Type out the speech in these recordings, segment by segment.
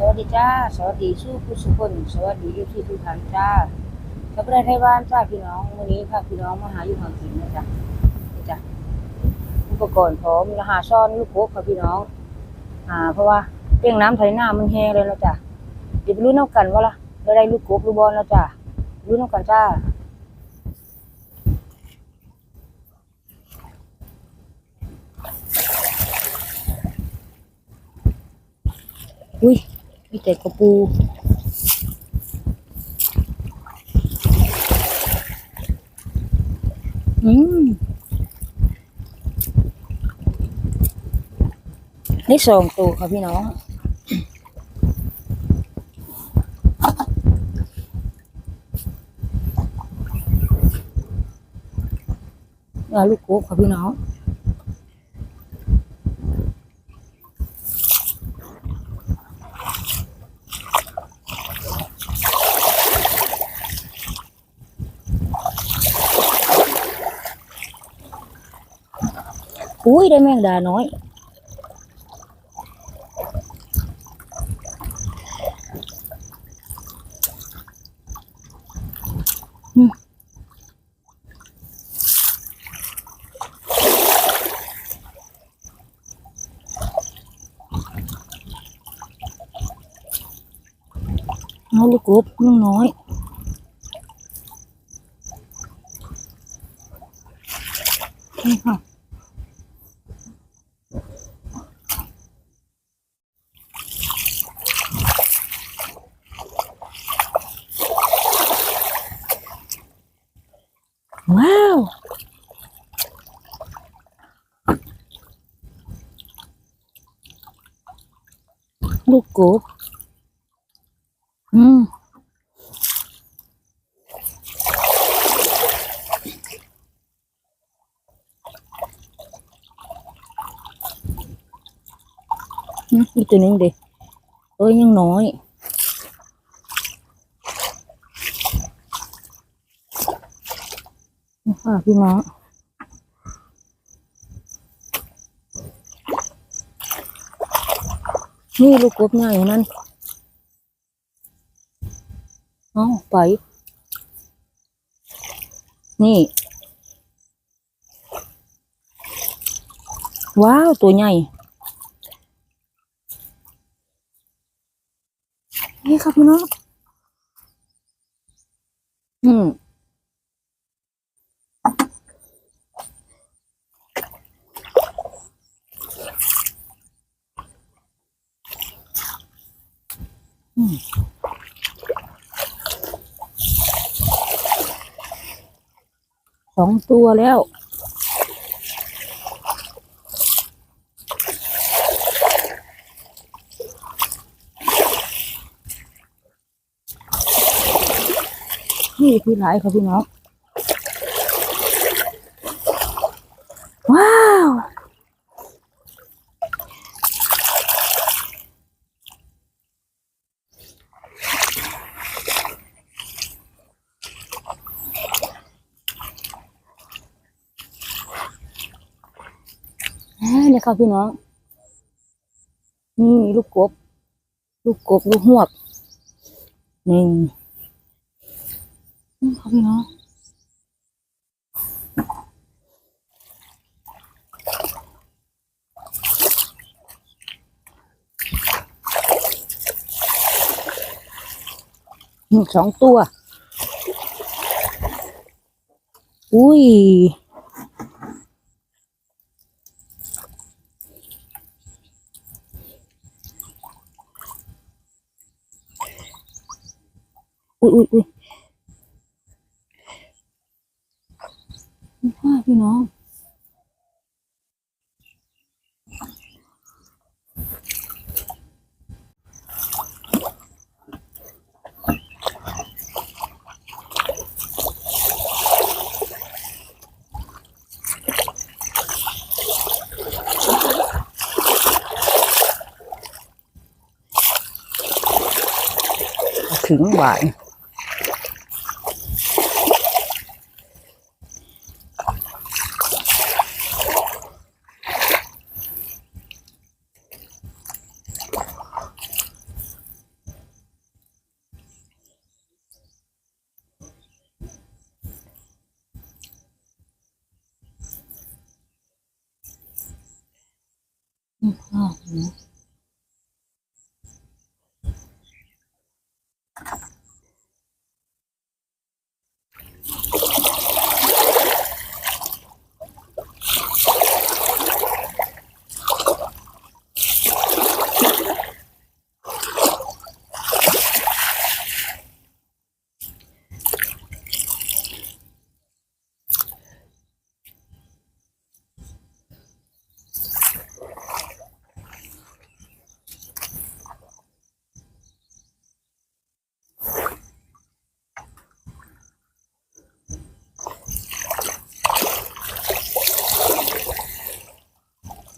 สวัสดีจ้า สวัสดีสู้ผู้สุคนสวัสดีอยู่ที่ทุกท่านจ้าสัปดาห์ไทยบ้านจ้าพี่น้องวันนี้พาพี่น้องมาหาอยู่หางกินนะจ๊ะนี่จ้ะอุปกรณ์พร้อมแล้วหาซ่อนลูกโป๊กค่ะพี่น้อง อ่า เพราะว่าเตียงน้ำไถน้ามันแห้งเลยนะจ๊ะเดี๋ยวไปรู้น้ำกันว่าล่ะเราได้ลูกโป๊กลูกบอลแล้วจ้ะรู้น้ำกันจ้าอุ้ย มีแต่กระปูอืมนี่สองตัวค่ะพี่น้องเอาลูกโกบค่ะพี่น้อง อุ้ยได้แมงดาน้อยอืมเอาลูกกบลูกน้อย นี่ค่ะ ว้าวลูกกบอืมอื อีกตัวหนึงดิเอ้ยยังน้อยนี่ค่ะพี่น้องนี่ลูกกบใหญ่นั่นเอาไป นี่ ว้าว ตัวใหญ่ นี่ครับพี่น้องอืม สองตัวแล้ว นี่คือหลายค่ะพี่น้อง ว้าว อ่า เนี่ยค่ะพี่น้อง นี่ลูกกบ ลูกกบ ลูกหวกหนึ่งนี่ค่ะพี่น้องนี่สองตัว อุ้ย อุ้ยอุ้ยอุ้ยว่า พี่น้อ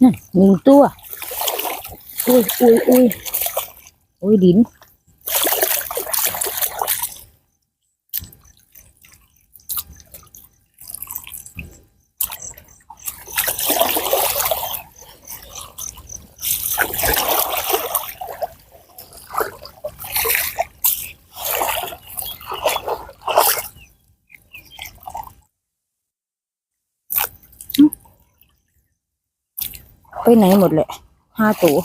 นอืมอ่าอืมนั่นหนึ่งตัว อุ้ยอุ้ยอุ้ยอุ้ยดิน ไปไหนหมดเลยห้าตัว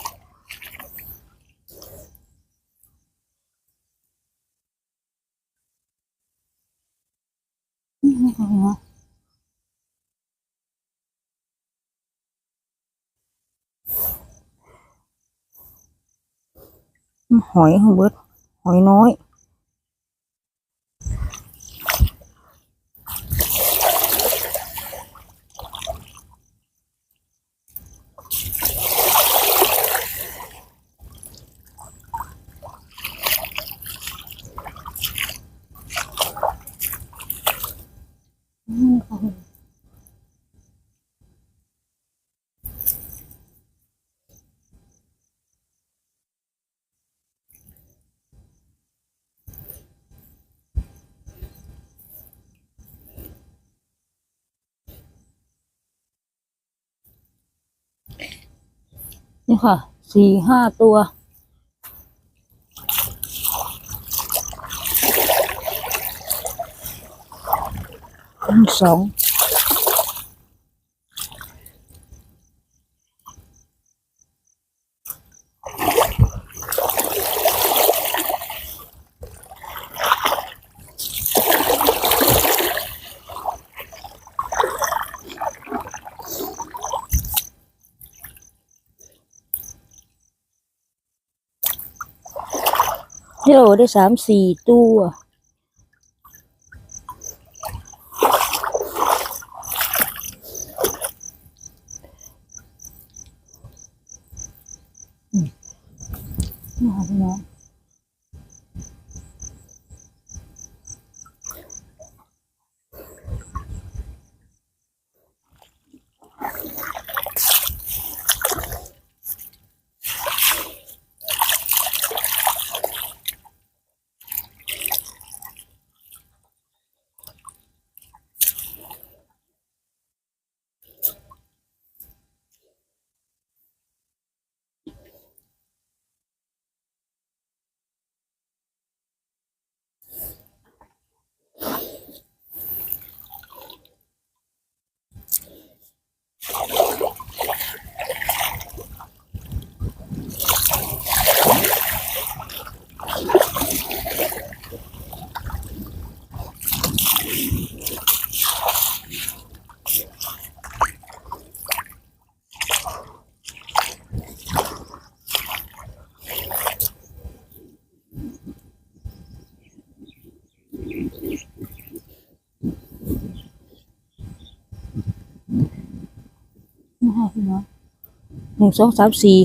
หอยของเบิดหอยน้อย นี่ค่ะสี่ห้าตัว สองเดี๋ยวได้สามสี่ตัว อืม นี่ หนึ่งสองสามสี่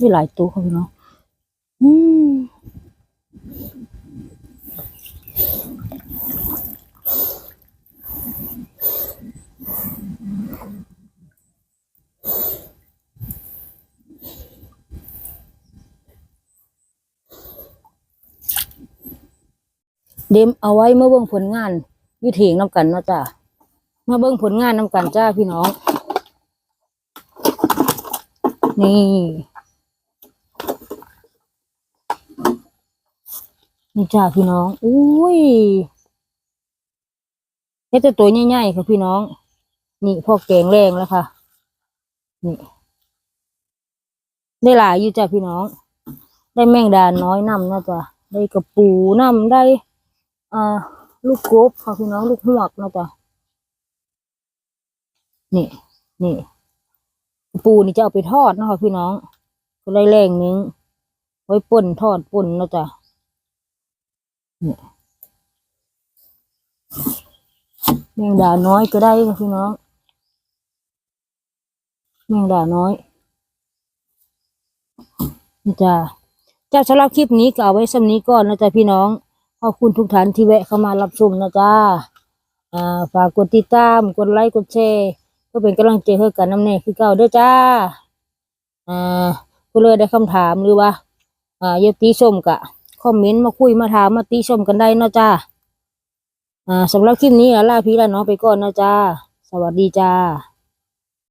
มีหลายตัวเขาเนาะอืมเดมเอาไว้เมื่อเบิ่งผลงานยุถีงน้ำกันเนาะจ้าเมื่อเบิ่งผลงานน้ำกันจ้าพี่น้อง นี่ นี่จ้าพี่น้อง อุ้ยเฮ็ดแต่ตัวใหญ่ๆค่ะพี่น้อง นี่พอแกงแรงแล้วค่ะ นี่ ได้หลายอยู่จ้าพี่น้อง ได้แมงดาน้อยนำนะจ๊ะได้กระปูนำได้ อ่า ลูกกบค่ะพี่น้อง ลูกหวกนะจ๊ะนี่ นี่กระปูนี่จะเอาไปทอดนะคะพี่น้องก็ได้แรงนึง ไว้ป่นทอดป่นนะจ๊ะ นี่แมงดาน้อยก็ได้ค่ะพี่น้องแมงดาน้อยนี่จ้ะจ้าสำหรับคลิปนี้ก็เอาไว้สำนี้ก่อนนะจ๊ะพี่น้อง ขอบคุณทุกท่านที่แวะเข้ามารับชมนะจ๊ะอ่าฝากกดติดตาม กดไลค์ กดแชร์เพื่อเป็นกำลังใจให้กันน้ำแน่คือเก่าเด้อจ้า อ่าผู้เลยได้คำถามหรือว่า อ่ายกตีชมกะ คอมเมนต์มาคุยมาถามมาติชมกันได้นะจ้าอ่าสำหรับคลิปนี้ลาพี่ลาน้องไปก่อนนะจ้าสวัสดีจ้า